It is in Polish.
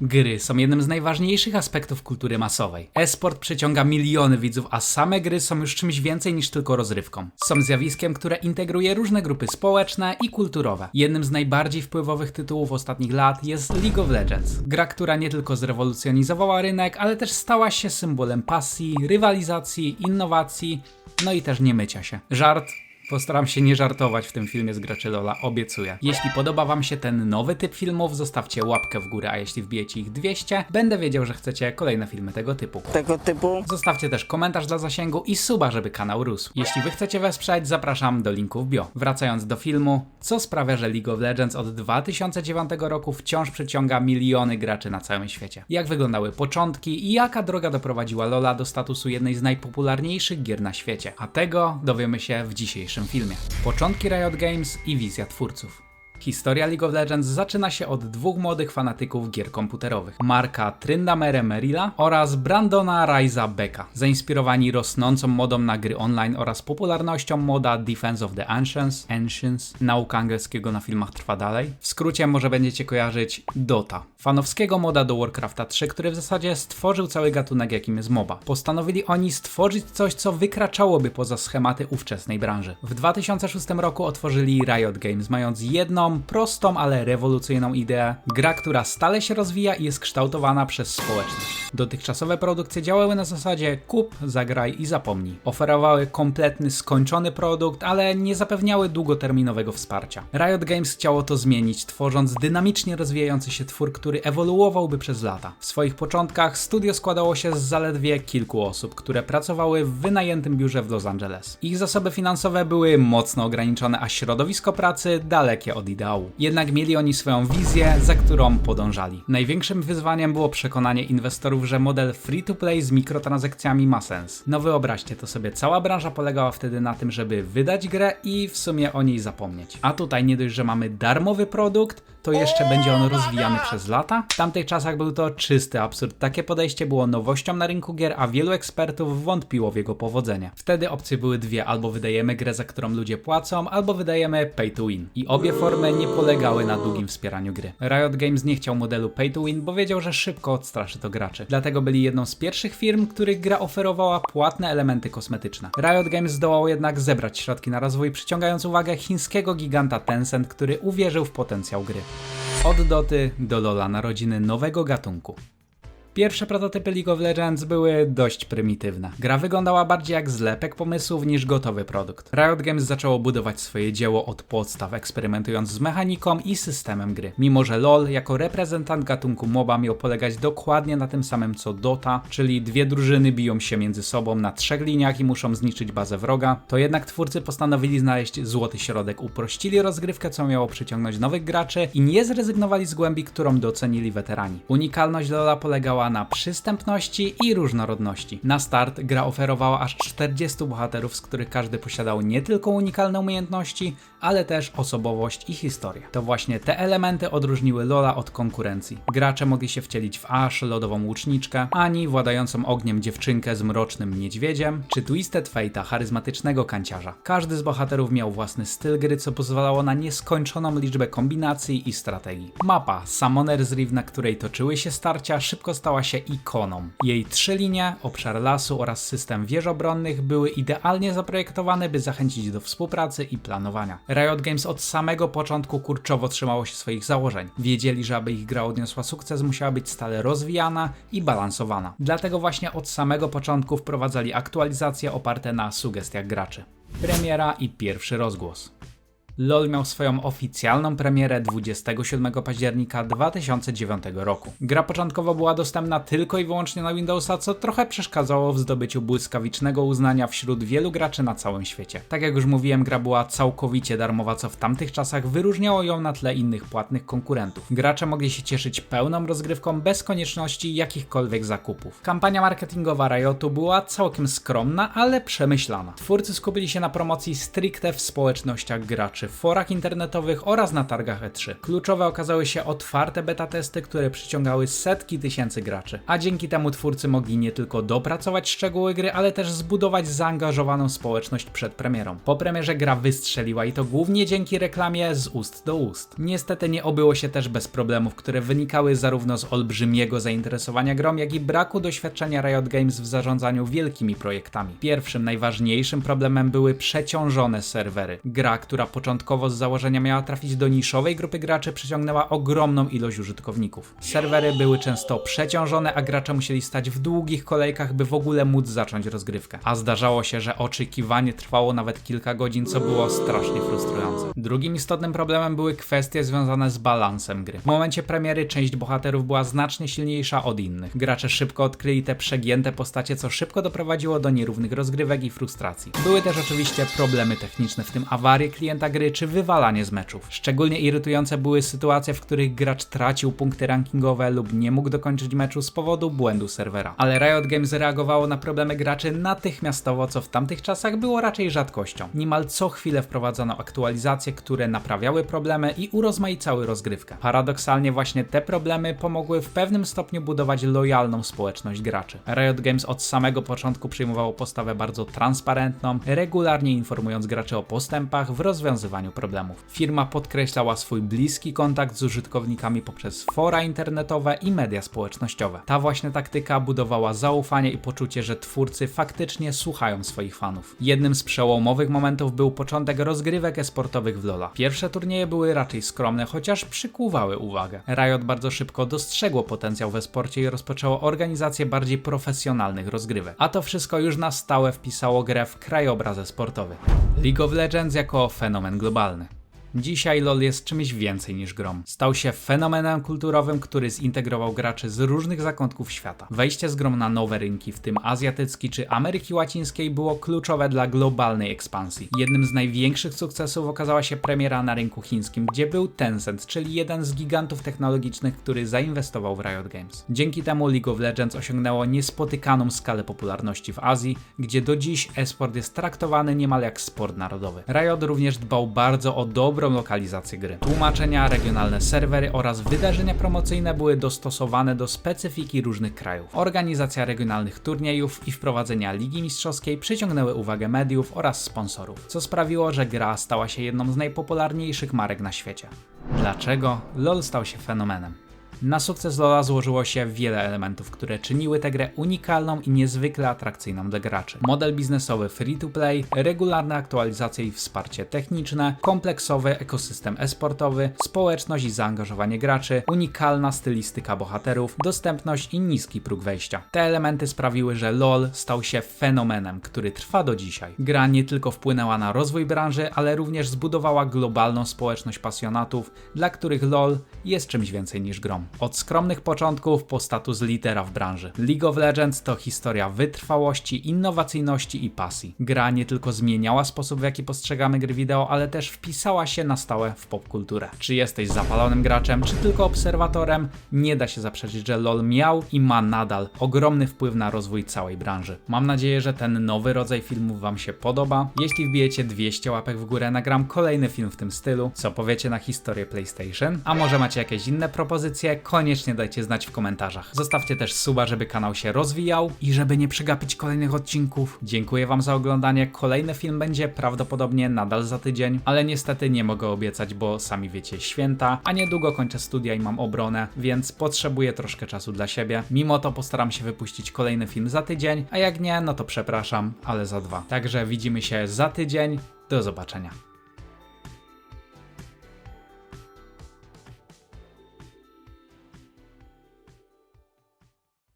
Gry są jednym z najważniejszych aspektów kultury masowej. E-sport przyciąga miliony widzów, a same gry są już czymś więcej niż tylko rozrywką. Są zjawiskiem, które integruje różne grupy społeczne i kulturowe. Jednym z najbardziej wpływowych tytułów ostatnich lat jest League of Legends. Gra, która nie tylko zrewolucjonizowała rynek, ale też stała się symbolem pasji, rywalizacji, innowacji, no i też niemycia się. Żart Postaram się nie żartować w tym filmie z graczy Lola, obiecuję. Jeśli podoba wam się ten nowy typ filmów, zostawcie łapkę w górę, a jeśli wbijecie ich 200, będę wiedział, że chcecie kolejne filmy tego typu. tego typu. Zostawcie też komentarz dla zasięgu i suba, żeby kanał rósł. Jeśli wy chcecie wesprzeć, zapraszam do linku w bio. Wracając do filmu, co sprawia, że League of Legends od 2009 roku wciąż przyciąga miliony graczy na całym świecie? Jak wyglądały początki i jaka droga doprowadziła Lola do statusu jednej z najpopularniejszych gier na świecie? A tego dowiemy się w dzisiejszym filmie. Początki Riot Games i wizja twórców. Historia League of Legends zaczyna się od dwóch młodych fanatyków gier komputerowych. Marka Tryndamere Merilla oraz Brandona Riza Becka. Zainspirowani rosnącą modą na gry online oraz popularnością moda Defense of the Ancients, Ancients, nauka angielskiego na filmach trwa dalej. W skrócie może będziecie kojarzyć Dota. Fanowskiego moda do Warcrafta 3, który w zasadzie stworzył cały gatunek jakim jest MOBA. Postanowili oni stworzyć coś, co wykraczałoby poza schematy ówczesnej branży. W 2006 roku otworzyli Riot Games, mając prostą, ale rewolucyjną ideę. Gra, która stale się rozwija i jest kształtowana przez społeczność. Dotychczasowe produkcje działały na zasadzie kup, zagraj i zapomnij. Oferowały kompletny, skończony produkt, ale nie zapewniały długoterminowego wsparcia. Riot Games chciało to zmienić, tworząc dynamicznie rozwijający się twór, który ewoluowałby przez lata. W swoich początkach studio składało się z zaledwie kilku osób, które pracowały w wynajętym biurze w Los Angeles. Ich zasoby finansowe były mocno ograniczone, a środowisko pracy dalekie od ideału. Jednak mieli oni swoją wizję, za którą podążali. Największym wyzwaniem było przekonanie inwestorów, że model free-to-play z mikrotransakcjami ma sens. No wyobraźcie to sobie, cała branża polegała wtedy na tym, żeby wydać grę i w sumie o niej zapomnieć. A tutaj nie dość, że mamy darmowy produkt, to jeszcze będzie on rozwijany przez lata? W tamtych czasach był to czysty absurd. Takie podejście było nowością na rynku gier, a wielu ekspertów wątpiło w jego powodzenie. Wtedy opcje były dwie: albo wydajemy grę, za którą ludzie płacą, albo wydajemy pay to win. I obie formy nie polegały na długim wspieraniu gry. Riot Games nie chciał modelu pay to win, bo wiedział, że szybko odstraszy to graczy. Dlatego byli jedną z pierwszych firm, których gra oferowała płatne elementy kosmetyczne. Riot Games zdołał jednak zebrać środki na rozwój, przyciągając uwagę chińskiego giganta Tencent, który uwierzył w potencjał gry. Od Doty do Lola narodziny nowego gatunku. Pierwsze prototypy League of Legends były dość prymitywne. Gra wyglądała bardziej jak zlepek pomysłów niż gotowy produkt. Riot Games zaczęło budować swoje dzieło od podstaw, eksperymentując z mechaniką i systemem gry. Mimo, że LoL jako reprezentant gatunku MOBA miał polegać dokładnie na tym samym co Dota, czyli dwie drużyny biją się między sobą na trzech liniach i muszą zniszczyć bazę wroga, to jednak twórcy postanowili znaleźć złoty środek, uprościli rozgrywkę, co miało przyciągnąć nowych graczy i nie zrezygnowali z głębi, którą docenili weterani. Unikalność LoLa polegała na przystępności i różnorodności. Na start gra oferowała aż 40 bohaterów, z których każdy posiadał nie tylko unikalne umiejętności, ale też osobowość i historię. To właśnie te elementy odróżniły Lola od konkurencji. Gracze mogli się wcielić w Ash, lodową łuczniczkę, Ani, władającą ogniem dziewczynkę z mrocznym niedźwiedziem, czy Twisted Fate'a, charyzmatycznego kanciarza. Każdy z bohaterów miał własny styl gry, co pozwalało na nieskończoną liczbę kombinacji i strategii. Mapa Summoner's Rift, na której toczyły się starcia, szybko stała się ikoną. Jej trzy linie, obszar lasu oraz system wież obronnych były idealnie zaprojektowane, by zachęcić do współpracy i planowania. Riot Games od samego początku kurczowo trzymało się swoich założeń. Wiedzieli, że aby ich gra odniosła sukces, musiała być stale rozwijana i balansowana. Dlatego właśnie od samego początku wprowadzali aktualizacje oparte na sugestiach graczy. Premiera i pierwszy rozgłos. LoL miał swoją oficjalną premierę 27 października 2009 roku. Gra początkowo była dostępna tylko i wyłącznie na Windowsa, co trochę przeszkadzało w zdobyciu błyskawicznego uznania wśród wielu graczy na całym świecie. Tak jak już mówiłem, gra była całkowicie darmowa, co w tamtych czasach wyróżniało ją na tle innych płatnych konkurentów. Gracze mogli się cieszyć pełną rozgrywką bez konieczności jakichkolwiek zakupów. Kampania marketingowa Riotu była całkiem skromna, ale przemyślana. Twórcy skupili się na promocji stricte w społecznościach graczy przy forach internetowych oraz na targach E3. Kluczowe okazały się otwarte beta testy, które przyciągały setki tysięcy graczy, a dzięki temu twórcy mogli nie tylko dopracować szczegóły gry, ale też zbudować zaangażowaną społeczność przed premierą. Po premierze gra wystrzeliła i to głównie dzięki reklamie z ust do ust. Niestety nie obyło się też bez problemów, które wynikały zarówno z olbrzymiego zainteresowania grą, jak i braku doświadczenia Riot Games w zarządzaniu wielkimi projektami. Pierwszym, najważniejszym problemem były przeciążone serwery. Gra, która początkowo z założenia miała trafić do niszowej grupy graczy, przyciągnęła ogromną ilość użytkowników. Serwery były często przeciążone, a gracze musieli stać w długich kolejkach, by w ogóle móc zacząć rozgrywkę. A zdarzało się, że oczekiwanie trwało nawet kilka godzin, co było strasznie frustrujące. Drugim istotnym problemem były kwestie związane z balansem gry. W momencie premiery część bohaterów była znacznie silniejsza od innych. Gracze szybko odkryli te przegięte postacie, co szybko doprowadziło do nierównych rozgrywek i frustracji. Były też oczywiście problemy techniczne, w tym awarie klienta gry czy wywalanie z meczów. Szczególnie irytujące były sytuacje, w których gracz tracił punkty rankingowe lub nie mógł dokończyć meczu z powodu błędu serwera. Ale Riot Games reagowało na problemy graczy natychmiastowo, co w tamtych czasach było raczej rzadkością. Niemal co chwilę wprowadzono aktualizacje, które naprawiały problemy i urozmaicały rozgrywkę. Paradoksalnie właśnie te problemy pomogły w pewnym stopniu budować lojalną społeczność graczy. Riot Games od samego początku przyjmowało postawę bardzo transparentną, regularnie informując graczy o postępach w rozwiązywaniu problemów. Firma podkreślała swój bliski kontakt z użytkownikami poprzez fora internetowe i media społecznościowe. Ta właśnie taktyka budowała zaufanie i poczucie, że twórcy faktycznie słuchają swoich fanów. Jednym z przełomowych momentów był początek rozgrywek esportowych w LoLa. Pierwsze turnieje były raczej skromne, chociaż przykuwały uwagę. Riot bardzo szybko dostrzegło potencjał w esporcie i rozpoczęło organizację bardziej profesjonalnych rozgrywek. A to wszystko już na stałe wpisało grę w krajobraz esportowy. League of Legends jako fenomen globalny globalny. Dzisiaj LoL jest czymś więcej niż grom. Stał się fenomenem kulturowym, który zintegrował graczy z różnych zakątków świata. Wejście z grom na nowe rynki, w tym azjatycki czy Ameryki Łacińskiej, było kluczowe dla globalnej ekspansji. Jednym z największych sukcesów okazała się premiera na rynku chińskim, gdzie był Tencent, czyli jeden z gigantów technologicznych, który zainwestował w Riot Games. Dzięki temu League of Legends osiągnęło niespotykaną skalę popularności w Azji, gdzie do dziś esport jest traktowany niemal jak sport narodowy. Riot również dbał bardzo o dobrą lokalizację gry. Tłumaczenia, regionalne serwery oraz wydarzenia promocyjne były dostosowane do specyfiki różnych krajów. Organizacja regionalnych turniejów i wprowadzenia Ligi Mistrzowskiej przyciągnęły uwagę mediów oraz sponsorów, co sprawiło, że gra stała się jedną z najpopularniejszych marek na świecie. Dlaczego LoL stał się fenomenem? Na sukces LoL'a złożyło się wiele elementów, które czyniły tę grę unikalną i niezwykle atrakcyjną dla graczy. Model biznesowy free-to-play, regularne aktualizacje i wsparcie techniczne, kompleksowy ekosystem esportowy, społeczność i zaangażowanie graczy, unikalna stylistyka bohaterów, dostępność i niski próg wejścia. Te elementy sprawiły, że LoL stał się fenomenem, który trwa do dzisiaj. Gra nie tylko wpłynęła na rozwój branży, ale również zbudowała globalną społeczność pasjonatów, dla których LoL jest czymś więcej niż grom. Od skromnych początków po status lidera w branży. League of Legends to historia wytrwałości, innowacyjności i pasji. Gra nie tylko zmieniała sposób, w jaki postrzegamy gry wideo, ale też wpisała się na stałe w popkulturę. Czy jesteś zapalonym graczem, czy tylko obserwatorem, nie da się zaprzeczyć, że LoL miał i ma nadal ogromny wpływ na rozwój całej branży. Mam nadzieję, że ten nowy rodzaj filmów Wam się podoba. Jeśli wbijecie 200 łapek w górę, nagram kolejny film w tym stylu. Co powiecie na historię PlayStation? A może macie jakieś inne propozycje? Koniecznie dajcie znać w komentarzach. Zostawcie też suba, żeby kanał się rozwijał i żeby nie przegapić kolejnych odcinków. Dziękuję Wam za oglądanie. Kolejny film będzie prawdopodobnie nadal za tydzień, ale niestety nie mogę obiecać, bo sami wiecie, święta, a niedługo kończę studia i mam obronę, więc potrzebuję troszkę czasu dla siebie. Mimo to postaram się wypuścić kolejny film za tydzień, a jak nie, no to przepraszam, ale za dwa. Także widzimy się za tydzień. Do zobaczenia.